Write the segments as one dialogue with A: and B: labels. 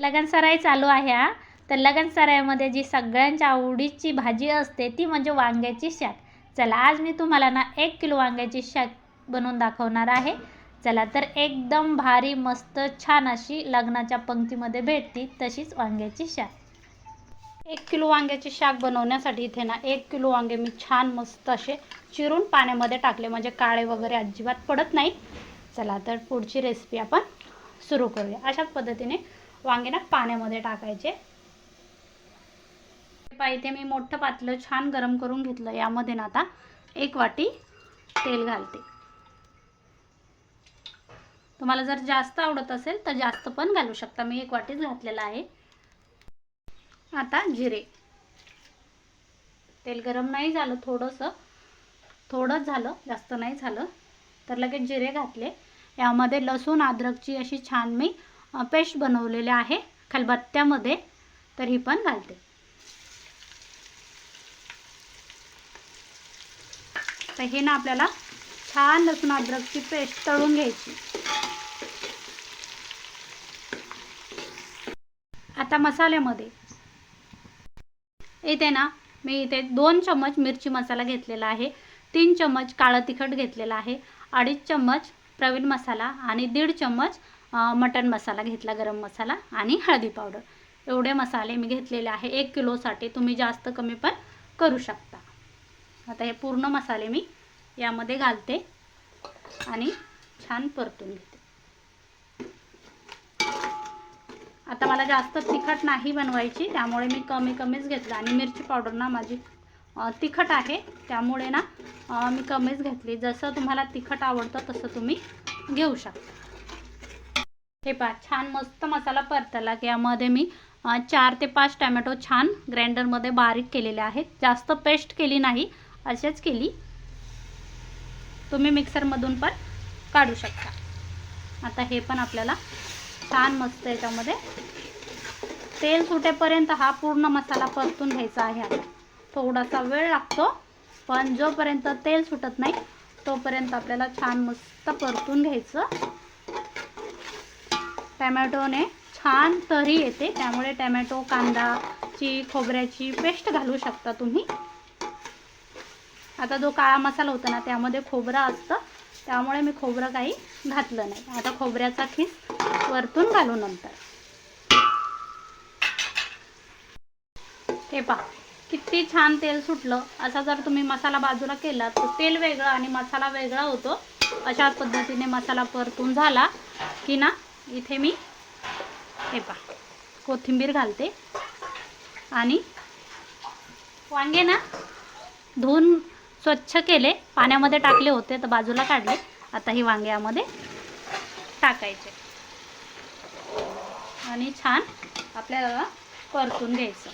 A: लगनसराई चालू आहे हा. तर लगनसराईमध्ये जी सगळ्यांच्या आवडीची भाजी असते ती म्हणजे वांग्याची शाक. चला आज मी तुम्हाला ना एक किलो वांग्याची शाक बनवून दाखवणार आहे. चला तर एकदम भारी मस्त छान अशी लग्नाच्या पंक्तीमध्ये भेटती तशीच वांग्याची शाक. एक किलो वांग्याची शाक बनवण्यासाठी इथे ना एक किलो वांगे मी छान मस्त असे चिरून पाण्यामध्ये टाकले. म्हणजे काळे वगैरे अजिबात पडत नाही चला तर पुढची रेसिपी आपण सुरू करूया. अशाच पद्धतीने वांगे ना पाण्यामध्ये टाकायचे. पाहिजे मी मोठं पातलं छान गरम करून घेतलं. यामध्ये ना आता एक वाटी तेल घालते. तुम्हाला जर जास्त आवडत असेल तर जास्त पण घालू शकता. मी एक वाटीच घातलेला आहे. आता जिरे. तेल गरम नाही झालं थोडंसं. थोडंच झालं जास्त नाही झालं. तर लगेच जिरे घातले. यामध्ये लसूण अद्रकची अशी छान मी पेस्ट बनवलेले आहे. खलबत्त्यामध्ये तर ही पण घालते. तर हे ना आपल्याला छान लसूण अद्रकची पेस्ट तळून घ्यायची. आता मसाल्यामध्ये येते ना मी इथे दोन चम्मच मिरची मसाला घेतलेला आहे. तीन चम्मच काळं तिखट घेतलेला आहे. अडीच चम्मच प्रवीण मसाला आणि दीड चम्मच मटन मसाला घेतला गरम मसाला आणि हळदी पावडर. एवढे मसाले मी घेतलेले आहे. एक किलोसाठी तुम्ही जास्त कमी पण करू शकता. आता हे पूर्ण मसाले मी यामध्ये घालते आणि छान परतून घेते. आता मला जास्त तिखट नाही बनवायची त्यामुळे मी कमी कमीच घेतलं आणि मिरची पावडर ना माझी तिखट आहे. त्यामुळे ना मी कमीच घेतली. जसं तुम्हाला तिखट आवडतं तसं तुम्ही घेऊ शकता. हे पहा छान मस्त मसाला परतला की यामध्ये मी चार ते पाच टॅमॅटो छान ग्राइंडरमध्ये बारीक केलेले आहेत. जास्त पेस्ट केली नाही असेच केली. तुम्ही मिक्सरमधून पण काढू शकता. आता हे पण आपल्याला छान मस्त याच्यामध्ये. तेल सुटेपर्यंत हा पूर्ण मसाला परतून घ्यायचा आहे आता. थोडासा वेळ लागतो पण जोपर्यंत तेल सुटत नाही तोपर्यंत आपल्याला छान मस्त परतून घ्यायचं. टॅमॅटोने छान तरी येते. त्यामुळे टॅमॅटो कांदाची खोबऱ्याची पेस्ट घालू शकता तुम्ही. आता जो काळा मसाला होता ना त्यामध्ये खोबरं असतं. त्यामुळे मी खोबरं काही घातलं नाही. आता खोबऱ्याचा खीस वरतून घालू नंतर. हे पहा किती छान तेल सुटलं. असा जर तुम्ही मसाला बाजूला केला तर तेल वेगळं आणि मसाला वेगळा होतो. अशा पद्धतीने मसाला परतून झाला की ना इथे मी हे पा कोथिंबीर घालते. आणि वांगे ना धुवून स्वच्छ केले. पाण्यामध्ये टाकले होते तर बाजूला काढले. आता ही वांगे यामध्ये टाकायचे. आणि छान आपल्याला परतून घ्यायचं.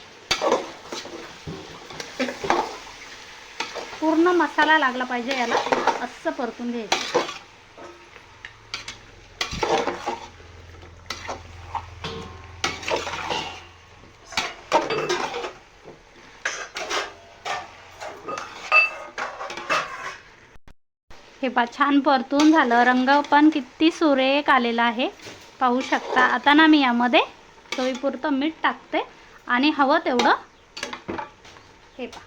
A: पूर्ण मसाला लागला पाहिजे याला असं परतून घ्यायचं. हे पा छान परतून झालं. रंग पण किती सुरेख आलेला आहे. पाहू शकता. आता ना मी यामध्ये चवीपुरतं मीठ टाकते. आणि हवं तेवढं हे पा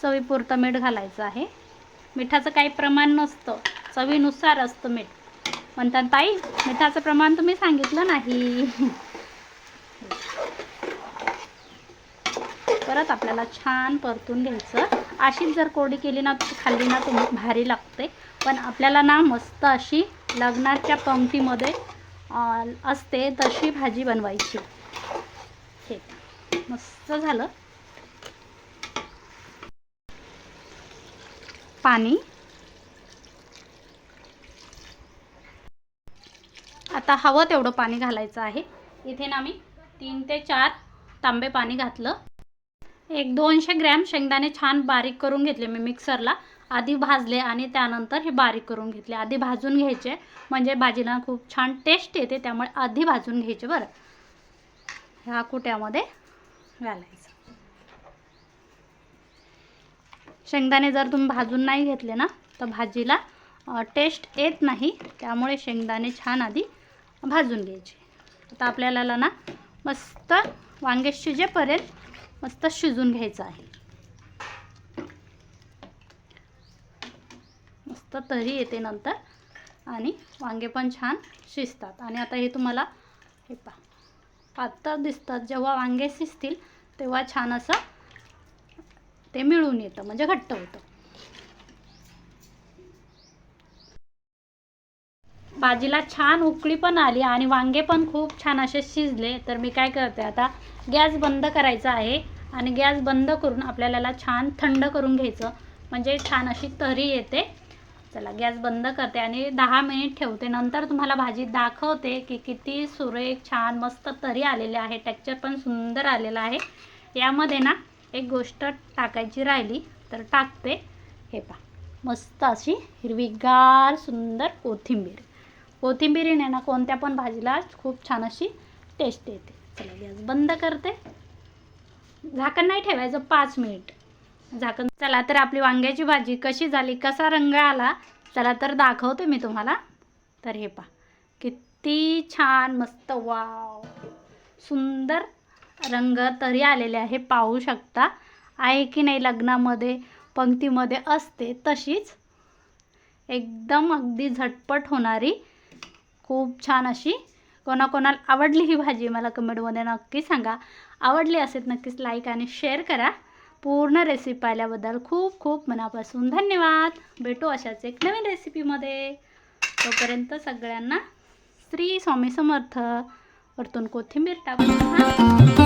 A: चवीपुरतं मीठ घालायचं आहे. मिठाचं काही प्रमाण नसतं. चवीनुसार असतं मीठ. म्हणतात ताई मिठाचं प्रमाण तुम्ही सांगितलं नाही. परत आपल्याला छान परतून घ्यायचं. अशीच जर कोरडी केली ना खाल्ली ना तुम्ही भारी लागते. पण आपल्याला ना मस्त अशी लग्नाच्या पंक्तीमध्ये असते तशी भाजी बनवायची. हे मस्त झालं. पाणी. आता हवं तेवढं पाणी घालायचं आहे. इथे ना मी तीन ते चार तांबे पाणी घातलं. एक दोनशे ग्रॅम शेंगदाणे छान बारीक करून घेतले मी मिक्सरला. आधी भाजले आणि त्यानंतर हे बारीक करून घेतले. आधी भाजून घ्यायचे म्हणजे भाजीला खूप छान टेस्ट येते त्यामुळे आधी भाजून घ्यायचे बरं. ह्या कुट्यामध्ये घालायचं. शेंगदाणे जर तुम्ही भाजून नाही घेतले ना तर भाजीला टेस्ट येत नाही त्यामुळे शेंगदाणे छान आधी भाजून घ्यायचे. आता आपल्याला ना मस्त वांगे शिजेपर्यंत मस्त शिजून घ्यायचं आहे. मस्त तरी येते नंतर. आणि वांगे पण छान शिजतात. आणि आता हे तुम्हाला हे पा पातळ दिसतात जेव्हा वांगे शिजतील तेव्हा छान असं ते मिळून येतं म्हणजे घट्ट होतं. भाजीला छान उकळी पण आली आणि वांगे पण खूप छान असे शिजले. तर मी काय करते आता गॅस बंद करायचा आहे आणि गॅस बंद करून आपल्याला छान थंड करून घ्यायचं. म्हणजे छान अशी तरी येते. चला गॅस बंद करते आणि दहा मिनिट ठेवते. नंतर तुम्हाला भाजी दाखवते की किती सुरेख छान मस्त तरी आलेले आहे. टेक्चर पण सुंदर आलेलं आहे. यामध्ये ना एक गोष्ट टाकायची राहिली तर टाकते. हे पा मस्त अशी हिरवीगार सुंदर कोथिंबीर. कोथिंबीरीने ना कोणत्या पण भाजीला खूप छान अशी टेस्ट येते. चला गॅस बंद करते. झाकण नाही ठेवायचं पाच मिनिट. झाकण चला तर आपली वांग्याची भाजी कशी झाली कसा रंग आला चला तर दाखवते मी तुम्हाला. तर हे पहा किती छान मस्त वाव. सुंदर रंग तरी आलेले आहे पाहू शकता. आहे की नाही लग्नामध्ये पंक्तीमध्ये असते तशीच. एकदम अगदी झटपट होणारी खूप छान अशी कोणाकोणाला आवडली ही भाजी मला कमेंटमध्ये नक्की सांगा. आवडली असेल नक्कीच लाईक आणि शेअर करा. पूर्ण रेसिपी पाहिल्याबद्दल खूप खूप मनापासून धन्यवाद. भेटू अशाच एक नवीन रेसिपीमध्ये तोपर्यंत सगळ्यांना श्री स्वामी समर्थ. वरतून कोथिंबीर टाकून